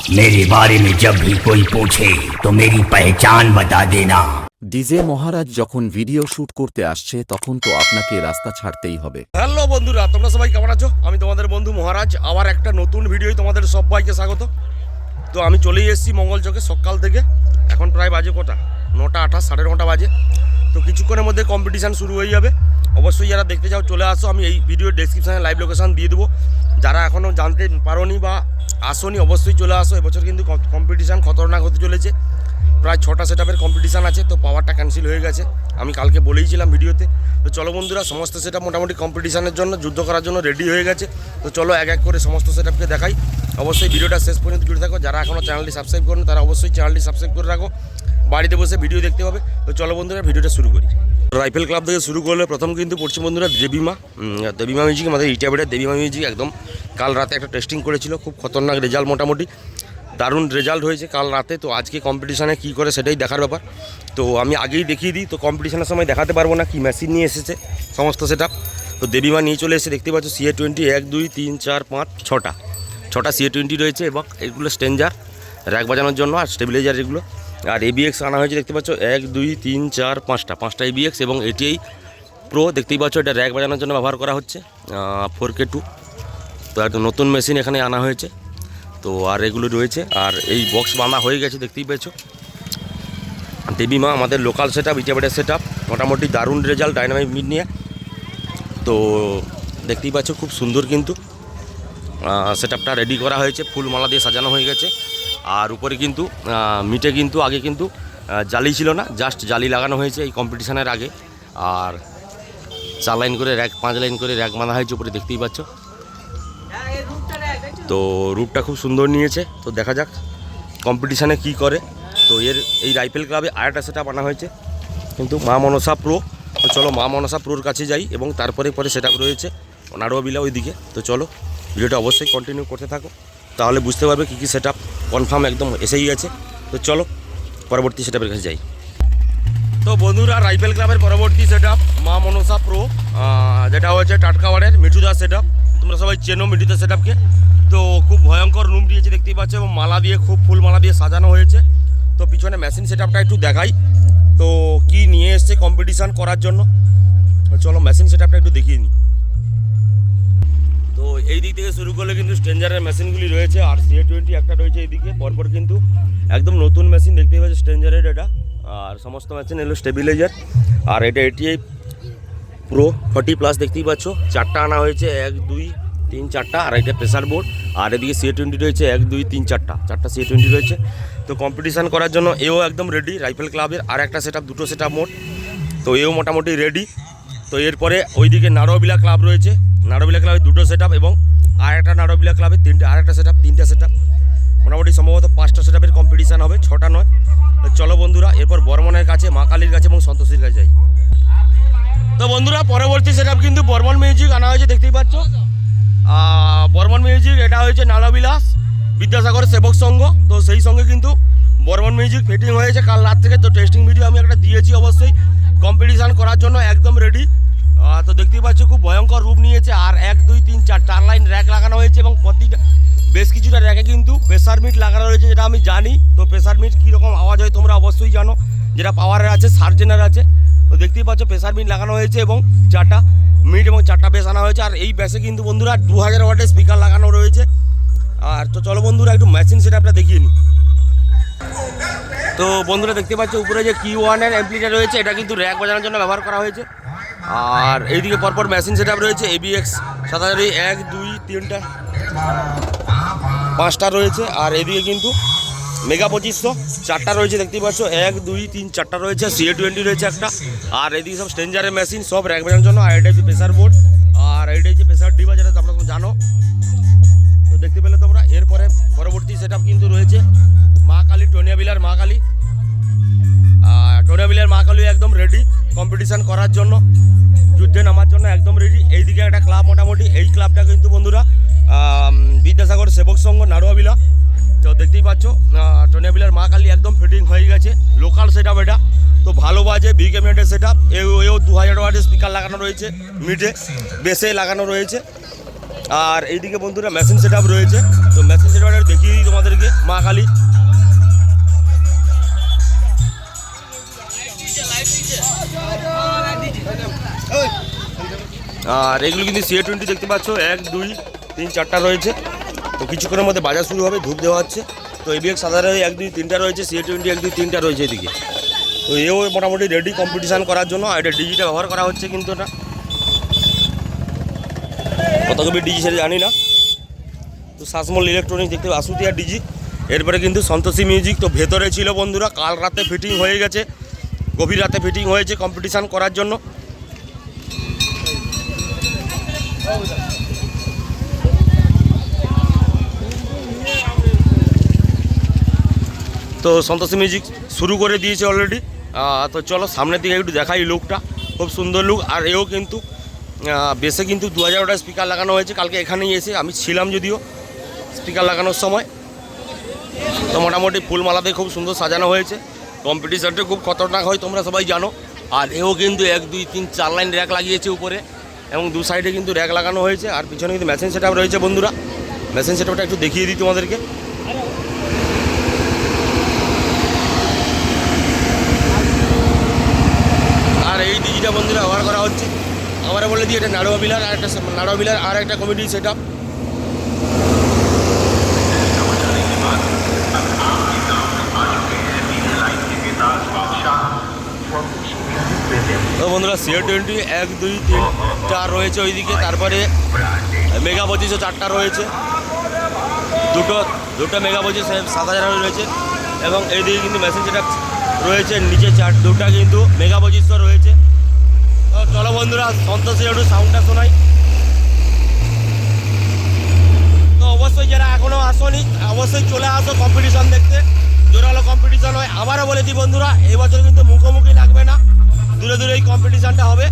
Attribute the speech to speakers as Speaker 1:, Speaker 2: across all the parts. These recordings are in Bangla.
Speaker 1: मेरे बारे में जब भी कोई पूछे तो मेरी पहचान बता देना
Speaker 2: ডিজে মহারাজ যখন ভিডিও শুট করতে আসছে তখন তো আপনাকে রাস্তা ছাড়তেই হবে
Speaker 3: হ্যালো বন্ধুরা তোমরা সবাই কেমন আছো আমি তোমাদের বন্ধু মহারাজ আবার একটা নতুন ভিডিওই তোমাদের সবাইকে স্বাগত তো আমি চলেই এসেছি মঙ্গলচকে সকাল থেকে এখন প্রায় বাজে কটা নটা আঠাশ সাড়ে নটা বাজে তো কিছুক্ষণের মধ্যে কম্পিটিশান শুরু হয়ে যাবে অবশ্যই যারা দেখতে চাও, চলে আসো। আমি এই ভিডিওর ডেসক্রিপশানে লাইভ লোকেশান দিয়ে দেবো। যারা এখনও জানতে পারোনি বা আসোনি, অবশ্যই চলে আসো। এবছর কিন্তু কম্পিটিশান খতরনাক হতে চলেছে। প্রায় ছটা সেট আপের কম্পিটিশান আছে, তো পাওয়ারটা ক্যান্সেল হয়ে গেছে। আমি কালকে বলেইছিলাম ভিডিওতে তো। চলো বন্ধুরা, সমস্ত সেট মোটামুটি কম্পিটিশানের জন্য, যুদ্ধ করার জন্য রেডি হয়ে গেছে। তো চলো এক এক করে সমস্ত সেট দেখাই। অবশ্যই ভিডিওটা শেষ পর্যন্ত জুড়ে থাকো। যারা এখনও চ্যানেলটি সাবস্ক্রাইব করেন, তারা অবশ্যই চ্যানেলটি সাবস্ক্রাইব করে রাখো। বাড়িতে বসে ভিডিও দেখতে পাবে। তো চলো বন্ধুরা ভিডিওটা শুরু করি। রাইফেল ক্লাব থেকে শুরু করলে প্রথম কিন্তু পড়ছে বন্ধুরা দেবীমা দেবীমা মিউজিক, আমাদের ইটাবেটের দেবীমা মিউজিক একদম কাল রাতে একটা টেস্টিং করেছিল, খুব খতরনাক রেজাল্ট মোটামুটি। দারুণ রেজাল্ট হয়েছে কাল রাতে, তো আজকে কম্পিটিশানে কী করে সেটাই দেখার ব্যাপার। তো আমি আগেই দেখিয়ে দিই, তো কম্পিটিশানের সময় দেখাতে পারব না, কি মেশিন নিয়ে এসেছে, সমস্ত সেট তো দেবীমা নিয়ে চলে এসে দেখতে পাচ্ছ সিএ টোয়েন্টি এক, দুই, তিন, চার, পাঁচ, ছটা। ছটা সিএ টোয়েন্টি রয়েছে এবং এগুলো স্টেঞ্জার র্যাক বাজানোর জন্য আর স্টেবিলাইজার এগুলো। আর এবিএক্স আনা হয়েছে, দেখতে পাচ্ছ, এক, দুই, তিন, চার, পাঁচটা। পাঁচটা এবিএক্স এবং এটিআই প্রো দেখতেই পাচ্ছ, এটা র্যাক বাজানোর জন্য ব্যবহার করা হচ্ছে ফোর কে টু তো একটা নতুন মেশিন এখানে আনা হয়েছে। তো আর এগুলো রয়েছে, আর এই বক্স বাঁধা হয়ে গেছে, দেখতেই পেয়েছ। দেবী মা, আমাদের লোকাল সেট আপ ইটাবেটের সেট আপ মোটামুটি দারুণ রেজাল্ট ডাইনামিক মিট নিয়ে। তো দেখতেই পাচ্ছ, খুব সুন্দর কিন্তু সেট আপটা রেডি করা হয়েছে, ফুল মালা দিয়ে সাজানো হয়ে গেছে। আর উপরে কিন্তু মিটে কিন্তু, আগে কিন্তু জালি ছিল না জাস্ট জালি লাগানো হয়েছে এই কম্পিটিশানের আগে। আর চার লাইন করে র্যাক পাঁচ লাইন করে র্যাক বাঁধা হয়েছে, উপরে দেখতেই পাচ্ছ। তো রুটটা খুব সুন্দর নিয়েছে, তো দেখা যাক কম্পিটিশানে কি করে। তো এর, এই রাইফেল ক্লাবে আরেকটা সেটা বানা হয়েছে, কিন্তু মা মনসা প্রো তো চলো মা মনসা প্রোর কাছে যাই, এবং তারপরে পরে সেট রয়েছে নাড়ুয়া বিলা ওইদিকে। তো চলো, ভিডিওটা অবশ্যই কন্টিনিউ করতে থাকো। তাহলে বুঝতে পারবে কী কী সেট কনফার্ম একদম এসেই গেছে। তো চলো, পরবর্তী সেট কাছে যাই। তো বন্ধুরা রাইফেল ক্লাবের পরবর্তী সেট মা মনসা প্রো যেটা হচ্ছে টাটকাওয়ারের মিঠুদা সেট তোমরা সবাই চেনো মিঠুদা সেট তো খুব ভয়ঙ্কর রুম দিয়েছে, দেখতেই পাচ্ছ, এবং মালা দিয়ে, খুব ফুল মালা দিয়ে সাজানো হয়েছে। তো পিছনে মেশিন সেট একটু দেখাই। তো কি নিয়ে এসছে কম্পিটিশান করার জন্য? চলো মেশিন সেট একটু দেখিয়ে নিই। এই দিক থেকে শুরু করলে কিন্তু স্ট্রেঞ্জারের মেশিনগুলি রয়েছে আর সিএ টোয়েন্টি একটা রয়েছে এইদিকে পরপর কিন্তু একদম নতুন মেশিন দেখতেই পাচ্ছি স্ট্রেঞ্জারের এটা। আর সমস্ত মেশিন এলো স্টেবিলাইজার আর এটা এটিআই প্রো ফর্টি প্লাস দেখতেই পাচ্ছ। চারটা আনা হয়েছে, এক, দুই, তিন, চারটা। আর এটা প্রেসার বোর্ড আর এদিকে সিএ টোয়েন্টি রয়েছে, এক, দুই, তিন, চারটা। চারটা সিএ টোয়েন্টি রয়েছে। তো কম্পিটিশান করার জন্য এও একদম রেডি রাইফেল ক্লাবের আর একটা সেট দুটো সেট মোট তো এও মোটামুটি রেডি তো এরপরে ওইদিকে নারোবিলা ক্লাব রয়েছে। নারোবিলা ক্লাবের দুটো সেট এবং আর একটা নারোবিলা ক্লাবের তিনটে আর একটা সেট তিনটা সেট মোটামুটি সম্ভবত পাঁচটা সেট আপের কম্পিটিশান হবে, ছটা নয়। চলো বন্ধুরা, এরপর বর্মনের কাছে, মা কালীর কাছে এবং সন্তোষীর কাছে যাই। তো বন্ধুরা, পরবর্তী সেট কিন্তু বর্মন মিউজিক আনা হয়েছে, দেখতেই পাচ্ছ। বর্মন মিউজিক এটা হয়েছে নালাবিলাস বিদ্যাসাগর সেবক সংঘ তো সেই সঙ্গে কিন্তু বর্মন মিউজিক ফিটিং হয়েছে। কাল রাত থেকে তো টেস্টিং ভিডিও আমি একটা দিয়েছি অবশ্যই। কম্পিটিশান করার জন্য একদম রেডি তো দেখতেই পাচ্ছ, খুব চার চার লাইন র্যাক লাগানো হয়েছে এবং প্রতিটা বেশ কিছুটা র্যাকে কিন্তু প্রেসার মিট লাগানো রয়েছে, যেটা আমি জানি। তো প্রেসার মিট কীরকম আওয়াজ হয় তোমরা অবশ্যই জানো। যেটা পাওয়ারের আছে সার্জেনার আছে। তো দেখতেই পাচ্ছ প্রেসার মিট লাগানো হয়েছে এবং চারটা মিট এবং চারটা বেস আনা হয়েছে। আর এই ব্যাসে কিন্তু বন্ধুরা দু হাজার ওয়াটের স্পিকার লাগানো রয়েছে। আর তো চলো বন্ধুরা, একটু মেশিন সেটা আপনারা দেখিয়ে নিই। তো বন্ধুরা, দেখতে পাচ্ছ উপরে যে কি ওয়ানের অ্যাম্পলিটা রয়েছে, এটা কিন্তু র্যাক বাজানোর জন্য ব্যবহার করা হয়েছে। আর এইদিকে পরপর মেশিন সেট রয়েছে এবিএক্স সাত হাজার এক, দুই, তিনটা, পাঁচটা রয়েছে। আর এদিকে কিন্তু মেগা পঁচিশশো, চারটা রয়েছে, দেখতেই পাচ্ছ। এক, দুই, তিন, চারটা রয়েছে সিএ টোয়েন্টি রয়েছে একটা। আর এদিকে সব স্টেঞ্জারের মেশিন সব র্যাক বাজানোর জন্য। আর এটা হচ্ছে প্রেসার বোর্ড আর এইটা হচ্ছে প্রেসার ডিবা যেটা তোমরা জানো। তো দেখতে পেলে তোমরা। এরপরে পরবর্তী সেট কিন্তু রয়েছে মা কালী, টোনিয়া বিলার মা কালী। টোনিয়া বিলার মা কালী একদম রেডি কম্পিটিশান করার জন্য। যুদ্ধে নামার জন্য একদম রেডি এইদিকে একটা ক্লাব মোটামুটি, এই ক্লাবটা কিন্তু বন্ধুরা বিদ্যাসাগর সেবক সংঘ নাড়ুয়াবিলা তো দেখতেই পাচ্ছ টোনিয়া বিলার মা কালী একদম ফিটিং হয়ে গেছে। লোকাল সেট আপ এটা। তো ভালো বাজে বিগ এমিনেটের সেট আপ এও দু হাজার ওয়াটের স্পিকার লাগানো রয়েছে মিডে বেসে লাগানো রয়েছে। আর এইদিকে বন্ধুরা মেশিন সেট রয়েছে। তো মেশিন সেট দেখিয়ে দিই তোমাদেরকে, মা কালী। আর এগুলো কিন্তু সিএ টোয়েন্টি দেখতে পাচ্ছ, এক, দুই, তিন, চারটা রয়েছে। তো কিছুক্ষণের মধ্যে বাজার শুরু হবে, ধূপ দেওয়া হচ্ছে। তো এবিএক্স সাধারণ এক, দুই, তিনটা রয়েছে সিএ টোয়েন্টি এক, দুই, তিনটা রয়েছে এদিকে। তো এও মোটামুটি রেডি কম্পিটিশান করার জন্য, আর এটা ডিজিটা ব্যবহার করা হচ্ছে কিন্তু এটা। কত কবি ডিজি সেটা জানি না। তো শাসমল ইলেকট্রনিক্স দেখতে আর ডিজি এরপরে কিন্তু সন্তোষী মিউজিক তো ভেতরে ছিল বন্ধুরা, কাল রাতে ফিটিং হয়ে গেছে। গভীর রাতে ফিটিং হয়েছে কম্পিটিশান করার জন্য। তো সন্তোষী মিউজিক শুরু করে দিয়েছে অলরেডি তো চলো সামনের দিকে একটু দেখাই লুকটা খুব সুন্দর লুক আর এও কিন্তু বেসে কিন্তু দু হাজারটা স্পিকার লাগানো হয়েছে। কালকে এখানেই এসে আমি ছিলাম যদিও স্পিকার লাগানোর সময়। তো মোটামুটি ফুলমালাতে খুব সুন্দর সাজানো হয়েছে। কম্পিটিশনটা খুব খতরনাক হয়, তোমরা সবাই জানো। আর এও কিন্তু এক, দুই, তিন, চার লাইন র্যাক লাগিয়েছে উপরে। এবং দু সাইডে কিন্তু র্যাক লাগানো হয়েছে। আর পিছনে কিন্তু মেশিন সেট রয়েছে বন্ধুরা। মেশিন সেট একটু দেখিয়ে দিই তোমাদেরকে। আর এই ডিজিটা বন্ধুরা ব্যবহার করা হচ্ছে। আমরা বলে দিই এটা নাড়ুয়া বিলার আর একটা নাড়ুয়া বিলার আর একটা কমিটি সেট আপ তো বন্ধুরা সিও টোয়েন্টি এক, দুই তিনটা রয়েছে ওইদিকে, তারপরে মেগা পঁচিশও চারটা রয়েছে। দুটো দুটো মেগা পঁচিশ সাত হাজার রয়েছে। এবং এইদিকে কিন্তু যেটা রয়েছে, নিচে চার, দুটা কিন্তু মেগা পঁচিশও রয়েছে। চলো বন্ধুরা, সন্তোষের একটু সাউন্ডটা শোনাই। তো অবশ্যই যারা এখনও আসনি, অবশ্যই চলে আসো কম্পিটিশন দেখতে। জোরালো কম্পিটিশন হয়, আবারও বলে দিই বন্ধুরা, এবছর কিন্তু মুখোমুখি লাগবে দূরে দূরে এই কম্পিটিশনটা হবে।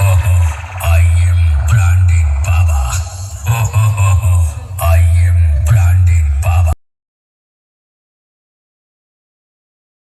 Speaker 3: oh, oh.